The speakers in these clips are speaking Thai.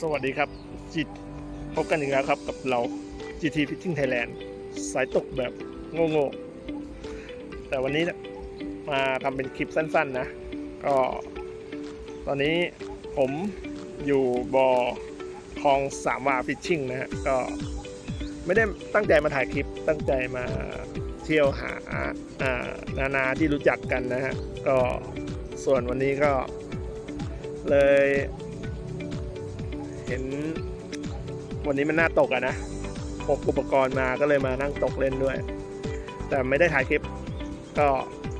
สวัสดีครับจิตพบกันอีกแล้วครับกับเรา GT Fishing Thailand สายตกแบบโง่ๆแต่วันนี้มาทำเป็นคลิปสั้นๆนะ ก็ ตอนนี้ผมอยู่บอคลองสามวาฟิชชิ่งนะฮะก็ไม่ได้ตั้งใจมาถ่ายคลิปตั้งใจมาเที่ยวหาอ่านานาที่รู้จักกันนะฮะก็ส่วนวันนี้ก็เลย เห็น วันนี้มันน่าตกอะนะพกอุปกรณ์มาก็เลยมานั่งตกเล่นด้วย แต่ไม่ได้ถ่ายคลิป ก็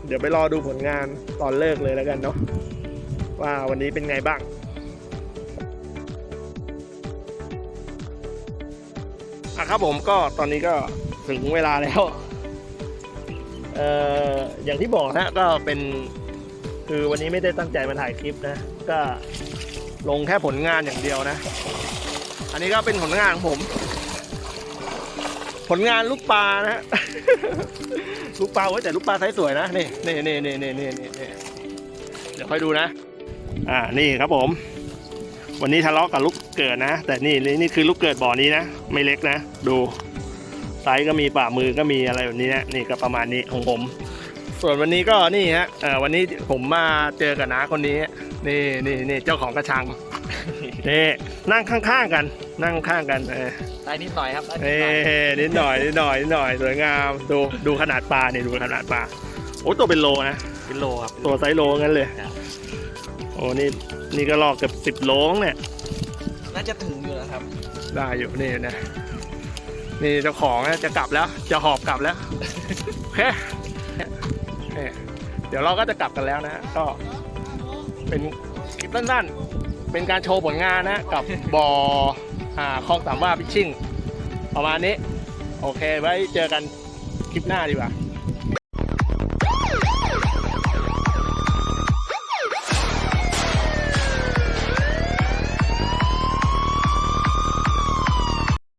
เดี๋ยวไปรอดูผลงานตอนเลิกเลยแล้วกันเนาะว่าวันนี้เป็นไงบ้างอะครับผมก็ตอนนี้ก็ถึงเวลาแล้วเอ่ออย่างที่บอกนะก็เป็น คือวันนี้ไม่ได้ตั้งใจมาถ่ายคลิปนะ ก็ ลงแค่ผลงานอย่างเดียวนะ อันนี้ก็เป็นผลงานของผม ผลงานลูกปลานะลูกปลาไว้แต่ลูกปลาไซส์สวยนะนี่นี่นี่นี่นี่นี่เดี๋ยวค่อยดูนะ อ่านี่ครับผม วันนี้ทะเลาะกับลูกเกิดนะ แต่นี่นี่นี่คือลูกเกิดบ่อนี้นะ ไม่เล็กนะ ดูไซส์ก็มีป่ามือก็มีอะไรแบบนี้นะนี่ก็ประมาณนี้ของผม ส่วนวันนี้ก็นี่ฮะอ่าวันนี้ผมมาเจอกับน้าคนนี้ นี่นี่นี่เจ้าของกระชัง นี่นั่งข้างๆกัน นั่งข้างกันเออได้นิดหน่อยครับได้นิดเอ้หน่อยนิดหน่อยนิดหน่อยนิดหน่อยสวยงามดูดูขนาดปลาเนี่ยดูขนาดปลาโอ้ตัวเป็นโลนะกิโลครับ ตัวไซส์โลงั้นเลยครับโอ้นี่นี่ก็ลอกเกือบสิบโลมั้งเนี่ยน่าจะถึงอยู่นะครับ ได้อยู่นี่นะนี่เจ้าของนะจะกลับแล้ว จะหอบกลับแล้วโอเคนี่เดี๋ยวเราก็จะกลับกันแล้วนะก็ เป็นคลิปสั้นๆ เป็นการโชว์ผลงานนะกับบออ่าคลองสามว่าพิชชิ่ง ประมาณนี้ โอเคไว้เจอกันคลิปหน้าดีกว่า